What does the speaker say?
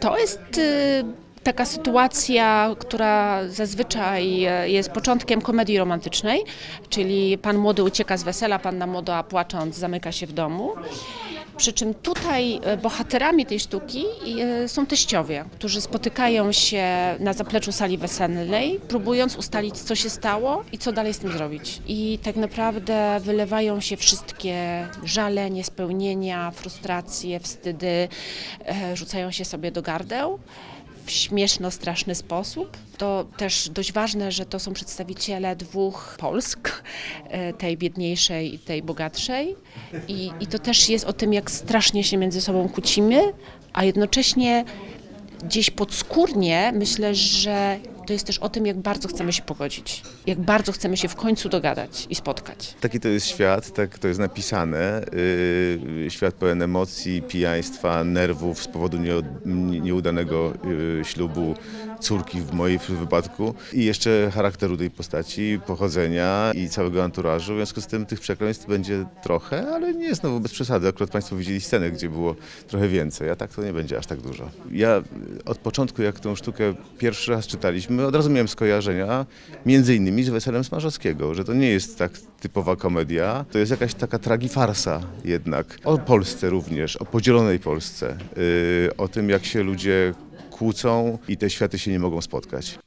To jest y, taka sytuacja, która zazwyczaj e, jest początkiem komedii romantycznej, czyli pan młody ucieka z wesela, panna młoda płacząc zamyka się w domu. Przy czym tutaj e, bohaterami tej sztuki e, są teściowie, którzy spotykają się na zapleczu sali weselnej, próbując ustalić, co się stało i co dalej z tym zrobić. I tak naprawdę wylewają się wszystkie żale, niespełnienia, frustracje, wstydy, rzucają się sobie do gardeł w śmieszno-straszny sposób. To też dość ważne, że to są przedstawiciele dwóch Polsk, e, tej biedniejszej i tej bogatszej. I, I to też jest o tym, jak strasznie się między sobą kłócimy, a jednocześnie gdzieś podskórnie myślę, że to jest też o tym, jak bardzo chcemy się pogodzić, jak bardzo chcemy się w końcu dogadać i spotkać. Taki to jest świat, tak to jest napisane. Yy, świat pełen emocji, pijaństwa, nerwów z powodu nieudanego yy, ślubu córki w mojej wypadku i jeszcze charakteru tej postaci, pochodzenia i całego anturażu. W związku z tym tych przekleństw będzie trochę, ale nie znowu bez przesady. Akurat Państwo widzieli scenę, gdzie było trochę więcej, a tak to nie będzie aż tak dużo. Ja od początku, jak tą sztukę pierwszy raz czytaliśmy, od razu miałem skojarzenia między innymi z Weselem Smarzowskiego, że to nie jest tak typowa komedia, to jest jakaś taka tragifarsa jednak. O Polsce również, o podzielonej Polsce, yy, o tym jak się ludzie kłócą i te światy się nie mogą spotkać.